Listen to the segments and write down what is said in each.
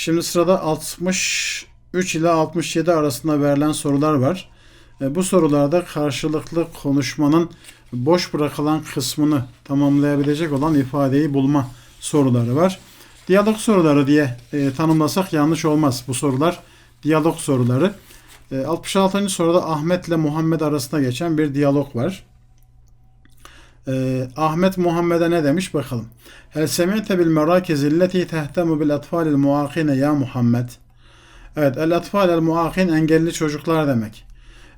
şimdi sırada 63 ile 67 arasında verilen sorular var. E, bu sorularda karşılıklı konuşmanın boş bırakılan kısmını tamamlayabilecek olan ifadeyi bulma soruları var. Diyalog soruları diye e, tanımlasak yanlış olmaz. Bu sorular diyalog soruları. E, 66. soruda Ahmet ile Muhammed arasında geçen bir diyalog var. E, Ahmet Muhammed'e ne demiş bakalım. Hel semi'te bil merakiz illeti tehtemu bil atfalil muakine ya Muhammed. Evet, el atfal el muakin engelli çocuklar demek.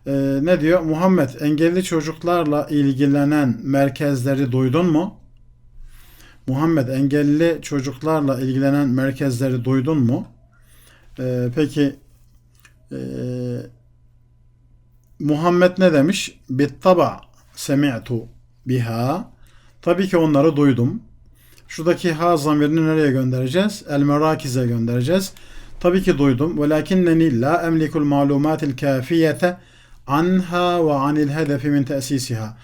E, ne diyor? Muhammed engelli çocuklarla ilgilenen merkezleri duydun mu? Muhammed engelli çocuklarla ilgilenen merkezleri duydun mu? E, peki e, Muhammed ne demiş? Bittaba semi'tu biha. Tabii ki onları duydum. Şuradaki ha zamirini nereye göndereceğiz? El merakize göndereceğiz. Tabii ki duydum. Velakinneni la emlikul malumatil kafiyete anha ve anil hedefi min tesisiha.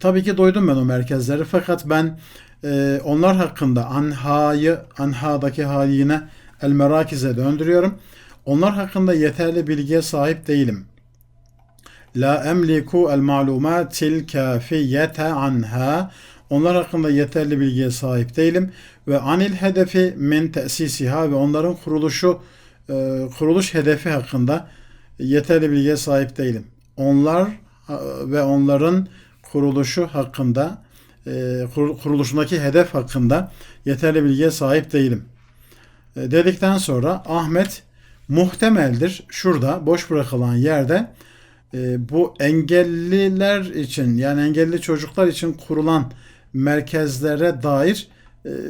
Tabii ki duydum ben o merkezleri fakat ben e, onlar hakkında anhayı, anhadaki haline el merakize döndürüyorum. Onlar hakkında yeterli bilgiye sahip değilim. La emliku el malumatil kafiyete anha. Onlar hakkında yeterli bilgiye sahip değilim. Ve anil hedefi min tesisiha ve onların kuruluşu e, kuruluş hedefi hakkında yeterli bilgiye sahip değilim. Onlar e, ve onların kuruluşu hakkında e, kuruluşundaki hedef hakkında yeterli bilgiye sahip değilim. Dedikten sonra Ahmet muhtemeldir şurada boş bırakılan yerde bu engelliler için yani engelli çocuklar için kurulan merkezlere dair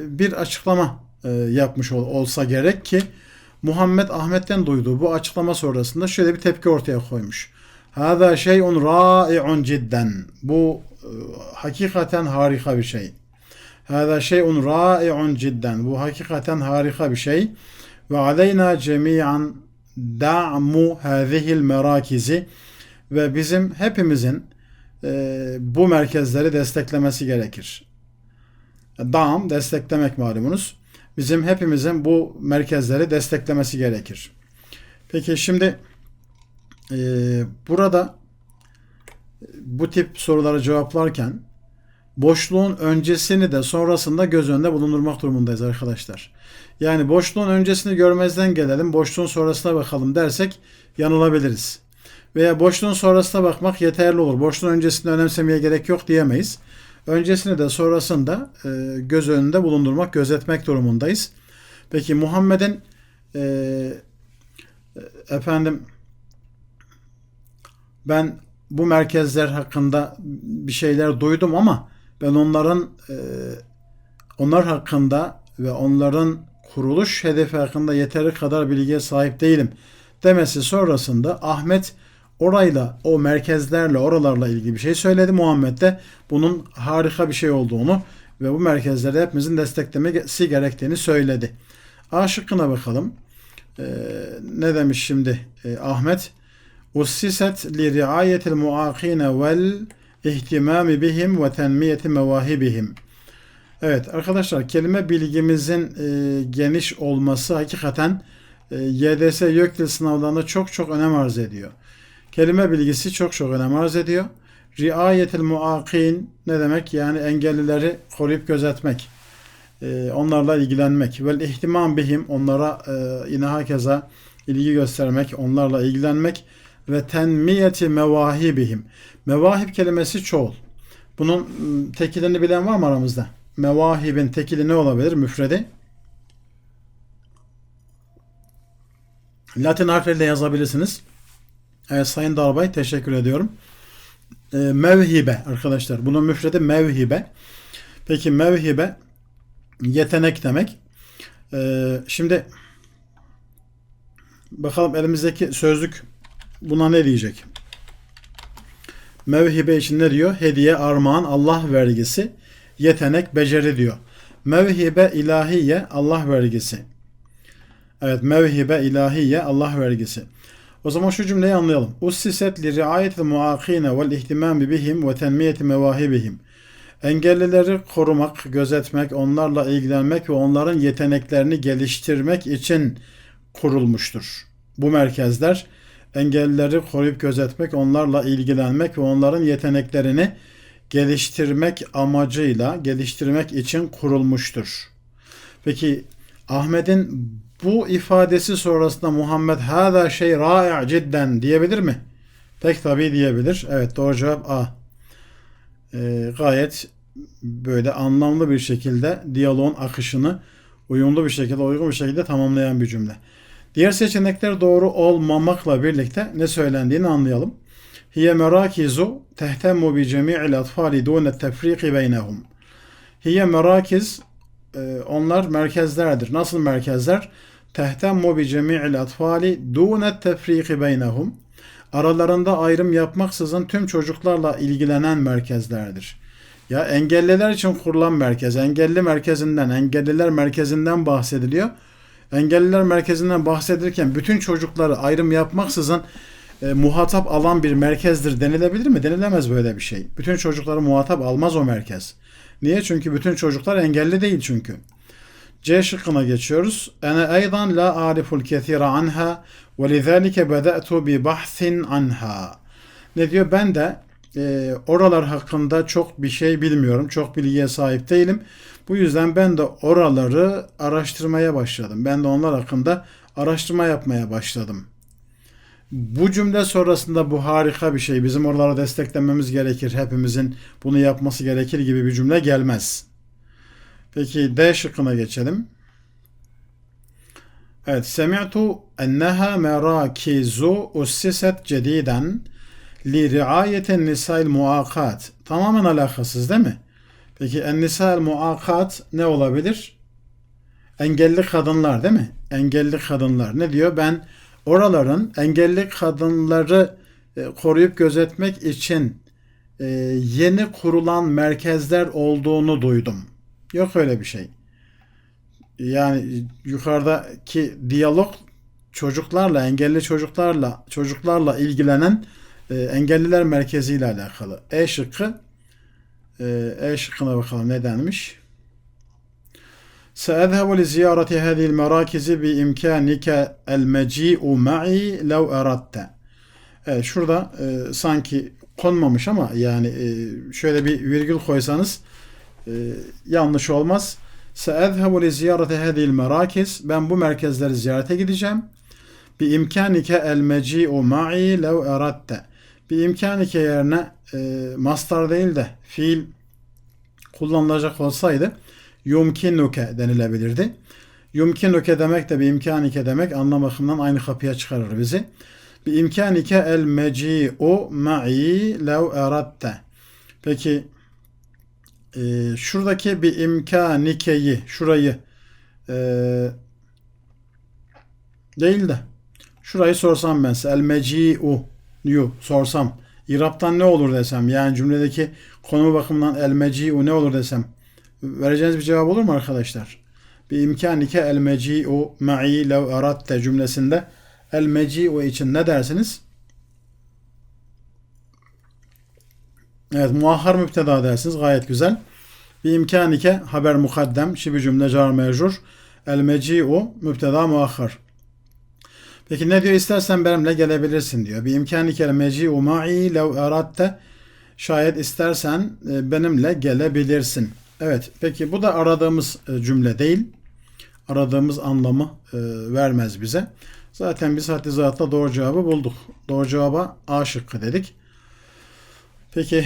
bir açıklama yapmış olsa gerek ki Muhammed Ahmet'ten duyduğu bu açıklama sonrasında şöyle bir tepki ortaya koymuş. Hada şeyun ra'i'un cidden. Bu e, hakikaten harika bir şey. Hada şeyun ra'i'un cidden. Bu hakikaten harika bir şey. Ve aleyna cemiyan da'mu hadihil merakizi ve bizim hepimizin e, bu merkezleri desteklemesi gerekir. Dam desteklemek malumunuz. Bizim hepimizin bu merkezleri desteklemesi gerekir. Peki şimdi e, burada bu tip soruları cevaplarken boşluğun öncesini de sonrasında göz önünde bulundurmak durumundayız arkadaşlar. Yani boşluğun öncesini görmezden gelelim, boşluğun sonrasına bakalım dersek yanılabiliriz. Veya boşluğun sonrasına bakmak yeterli olur. Boşluğun öncesini önemsemeye gerek yok diyemeyiz. Öncesini de sonrasını da e, göz önünde bulundurmak, gözetmek durumundayız. Peki Muhammed'in e, efendim ben bu merkezler hakkında bir şeyler duydum ama ben onların e, onlar hakkında ve onların kuruluş hedefi hakkında yeteri kadar bilgiye sahip değilim demesi sonrasında Ahmet orayla o merkezlerle oralarla ilgili bir şey söyledi. Muhammed de bunun harika bir şey olduğunu ve bu merkezleri hepimizin desteklemesi gerektiğini söyledi. A şıkkına bakalım. Ee, ne demiş şimdi ee, Ahmet? Ussiset li riayetil muakine vel ihtimami bihim ve tenmiyeti mevahibihim. Evet arkadaşlar kelime bilgimizin e, geniş olması hakikaten e, YDS YÖKDİL sınavlarında çok çok önem arz ediyor. Kelime bilgisi çok çok önem arz ediyor. Riayetil muakin ne demek? Yani engellileri koruyup gözetmek. E, onlarla ilgilenmek. Vel ihtimam bihim onlara e, yine hakeza ilgi göstermek, onlarla ilgilenmek ve tenmiyeti mevahibihim. Mevahib kelimesi çoğul. Bunun tekilini bilen var mı aramızda? Mevahibin tekili ne olabilir? Müfredi. Latin harfleriyle yazabilirsiniz. Evet Sayın Darbay teşekkür ediyorum. E, mevhibe arkadaşlar. Bunun müfredi mevhibe. Peki mevhibe yetenek demek. E, şimdi bakalım elimizdeki sözlük buna ne diyecek? Mevhibe için ne diyor? Hediye, armağan, Allah vergisi, yetenek, beceri diyor. Mevhibe ilahiye, Allah vergisi. Evet, mevhibe ilahiye, Allah vergisi. O zaman şu cümleyi anlayalım. Ussiset li riayetil muakine vel ihtimami bihim ve tenmiyeti mevahibihim. Engellileri korumak, gözetmek, onlarla ilgilenmek ve onların yeteneklerini geliştirmek için kurulmuştur. Bu merkezler engellileri koruyup gözetmek, onlarla ilgilenmek ve onların yeteneklerini geliştirmek amacıyla, geliştirmek için kurulmuştur. Peki Ahmet'in bu ifadesi sonrasında Muhammed hâzâ şey râ'i' cidden diyebilir mi? Pek tabi diyebilir. Evet doğru cevap A. Ee, gayet böyle anlamlı bir şekilde diyaloğun akışını uyumlu bir şekilde, uygun bir şekilde tamamlayan bir cümle. Diğer seçenekler doğru olmamakla birlikte ne söylendiğini anlayalım. Hiye merakizu tehtemmu bi cemi'il atfali dune tefriki beynehum. Hiye merakiz e, onlar merkezlerdir. Nasıl merkezler? Tehtemmu bi cemi'il atfali dune tefriki beynehum. Aralarında ayrım yapmaksızın tüm çocuklarla ilgilenen merkezlerdir. Ya engelliler için kurulan merkez, engelli merkezinden, engelliler merkezinden bahsediliyor. Engelliler merkezinden bahsedilirken bütün çocukları ayrım yapmaksızın e, muhatap alan bir merkezdir denilebilir mi? Denilemez böyle bir şey. Bütün çocukları muhatap almaz o merkez. Niye? Çünkü bütün çocuklar engelli değil çünkü. C şıkkına geçiyoruz. Ene eydan la ariful kethira anha ve lizalike beda'tu bi bahsin anha. Ne diyor? Ben de e, oralar hakkında çok bir şey bilmiyorum. Çok bilgiye sahip değilim. Bu yüzden ben de oraları araştırmaya başladım. Ben de onlar hakkında araştırma yapmaya başladım. Bu cümle sonrasında bu harika bir şey. Bizim oralara desteklememiz gerekir. Hepimizin bunu yapması gerekir gibi bir cümle gelmez. Peki D şıkkına geçelim. Evet. Semi'tu enneha merakizu ussiset cediden li riayeten nisa'il muakat. Tamamen alakasız değil mi? Peki en nisa'il muakat ne olabilir? Engelli kadınlar değil mi? Engelli kadınlar. Ne diyor? Ben oraların engelli kadınları e, koruyup gözetmek için e, yeni kurulan merkezler olduğunu duydum. Yok öyle bir şey. Yani yukarıdaki diyalog çocuklarla, engelli çocuklarla, çocuklarla ilgilenen e, engelliler merkezi ile alakalı. E şıkkı e, şıkkına bakalım ne denmiş. سأذهب لزيارة هذه المراكز بإمكانك المجيء معي لو أردت. Evet, şurada e, sanki konmamış ama yani e, şöyle bir virgül koysanız e, yanlış olmaz. Seezhebu li ziyarete hadhihi merakiz. Ben bu merkezleri ziyarete gideceğim. Bi imkanike el meci'u ma'i lev eratte. Bir imkanike yerine e, mastar değil de fiil kullanılacak olsaydı yumkinuke denilebilirdi. Yumkinuke demek de bir imkanike demek anlam bakımından aynı kapıya çıkarır bizi. Bir imkanike el meci'u ma'i lev eratte. Peki e, şuradaki bir imkanikeyi şurayı e, değil de şurayı sorsam ben size el meci'u yu sorsam İraptan ne olur desem yani cümledeki konu bakımından el meci'u ne olur desem vereceğiniz bir cevap olur mu arkadaşlar? Bir imkanike el meci'u ma'i lev eratte cümlesinde el meci'u için ne dersiniz? Evet muahhar müpteda dersiniz gayet güzel. Bir imkanike haber mukaddem şibi cümle car mecrur el meci'u müpteda muahhar. Peki ne diyor? İstersen benimle gelebilirsin diyor. Bir imkanı kere meci'u ma'i lev eratte şayet istersen e, benimle gelebilirsin. Evet. Peki bu da aradığımız e, cümle değil. Aradığımız anlamı e, vermez bize. Zaten biz haddi zatla doğru cevabı bulduk. Doğru cevaba A şıkkı dedik. Peki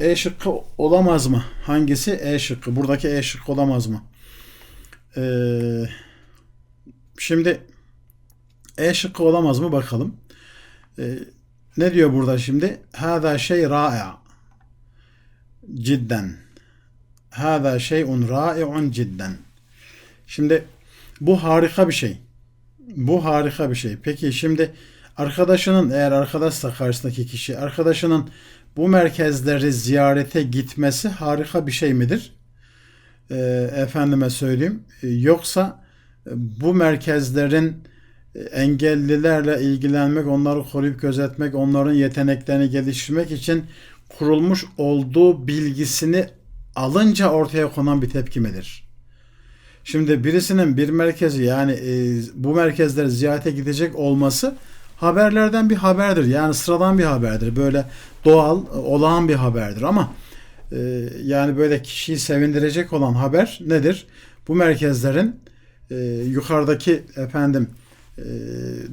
E şıkkı olamaz mı? Hangisi E şıkkı? Buradaki E şıkkı olamaz mı? Şimdi E şıkkı olamaz mı bakalım. E, ne diyor burada şimdi? Hâzâ şey râ'a. Cidden. Hâzâ şeyun râ'i'un cidden. Şimdi bu harika bir şey. Bu harika bir şey. Peki şimdi arkadaşının eğer arkadaşsa karşısındaki kişi arkadaşının bu merkezleri ziyarete gitmesi harika bir şey midir? E, efendime söyleyeyim. E, yoksa bu merkezlerin engellilerle ilgilenmek, onları koruyup gözetmek, onların yeteneklerini geliştirmek için kurulmuş olduğu bilgisini alınca ortaya konan bir tepkimedir. Şimdi birisinin bir merkezi yani e, bu merkezlere ziyarete gidecek olması haberlerden bir haberdir. Yani sıradan bir haberdir. Böyle doğal, olağan bir haberdir ama e, yani böyle kişiyi sevindirecek olan haber nedir? Bu merkezlerin e, yukarıdaki efendim e,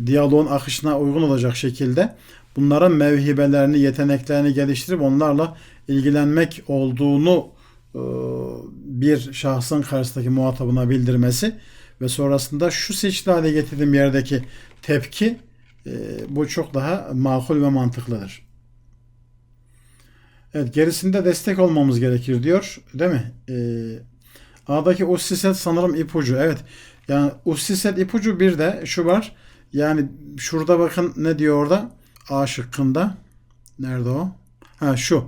diyaloğun akışına uygun olacak şekilde bunların mevhibelerini, yeteneklerini geliştirip onlarla ilgilenmek olduğunu e, bir şahsın karşısındaki muhatabına bildirmesi ve sonrasında şu seçili hale getirdiğim yerdeki tepki e, bu çok daha makul ve mantıklıdır. Evet gerisinde destek olmamız gerekir diyor değil mi? Ee, A'daki ussiset sanırım ipucu. Evet yani ussiset ipucu bir de şu var. Yani şurada bakın ne diyor orada? A şıkkında. Nerede o? Ha şu.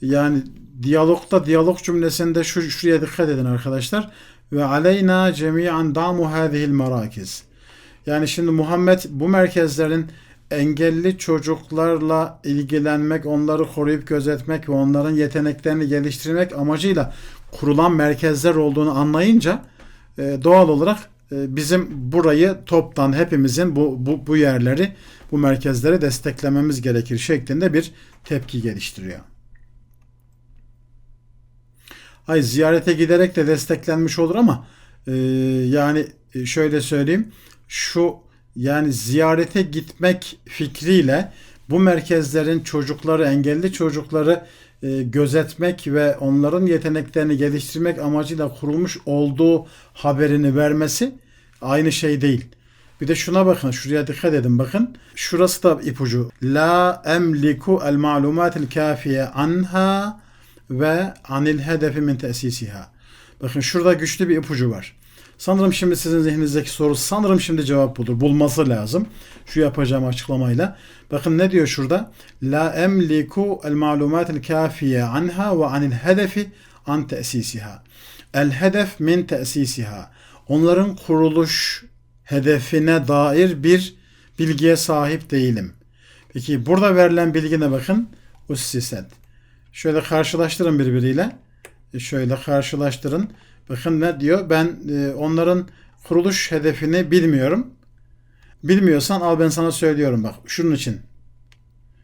Yani diyalogda diyalog cümlesinde şu şuraya dikkat edin arkadaşlar. Ve aleyna cemiyan damu hadihil merakiz. Yani şimdi Muhammed bu merkezlerin engelli çocuklarla ilgilenmek, onları koruyup gözetmek ve onların yeteneklerini geliştirmek amacıyla kurulan merkezler olduğunu anlayınca e, doğal olarak bizim burayı toptan hepimizin bu, bu, bu yerleri, bu merkezleri desteklememiz gerekir şeklinde bir tepki geliştiriyor. Ay ziyarete giderek de desteklenmiş olur ama e, yani e, şöyle söyleyeyim şu yani ziyarete gitmek fikriyle bu merkezlerin çocukları, engelli çocukları gözetmek ve onların yeteneklerini geliştirmek amacıyla kurulmuş olduğu haberini vermesi aynı şey değil. Bir de şuna bakın, şuraya dikkat edin bakın. Şurası da ipucu. La emliku el malumatil kafiye anha ve anil hedefi min tesisiha. Bakın şurada güçlü bir ipucu var. Sanırım şimdi sizin zihninizdeki soru sanırım şimdi cevap budur. Bulması lazım. Şu yapacağım açıklamayla. Bakın ne diyor şurada? La emliku el malumatil kafiye anha ve anil hedefi an tesisiha. El hedef min tesisiha. Onların kuruluş hedefine dair bir bilgiye sahip değilim. Peki burada verilen bilgine bakın. Ussiset. Şöyle karşılaştırın birbiriyle. E, Şöyle karşılaştırın. Bakın ne diyor? Ben e, onların kuruluş hedefini bilmiyorum. Bilmiyorsan al ben sana söylüyorum bak. Şunun için.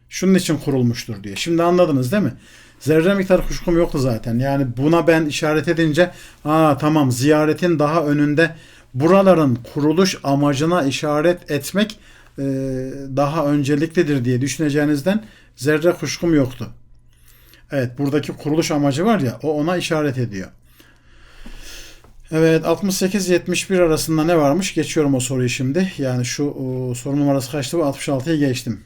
Şunun için kurulmuştur diye. Şimdi anladınız değil mi? Zerre miktar kuşkum yoktu zaten. Yani buna ben işaret edince aa tamam ziyaretin daha önünde buraların kuruluş amacına işaret etmek e, daha önceliklidir diye düşüneceğinizden zerre kuşkum yoktu. Evet buradaki kuruluş amacı var ya o ona işaret ediyor. Evet 68-71 arasında ne varmış? Geçiyorum o soruyu şimdi. Yani şu o, soru numarası kaçtı bu? 66'yı geçtim.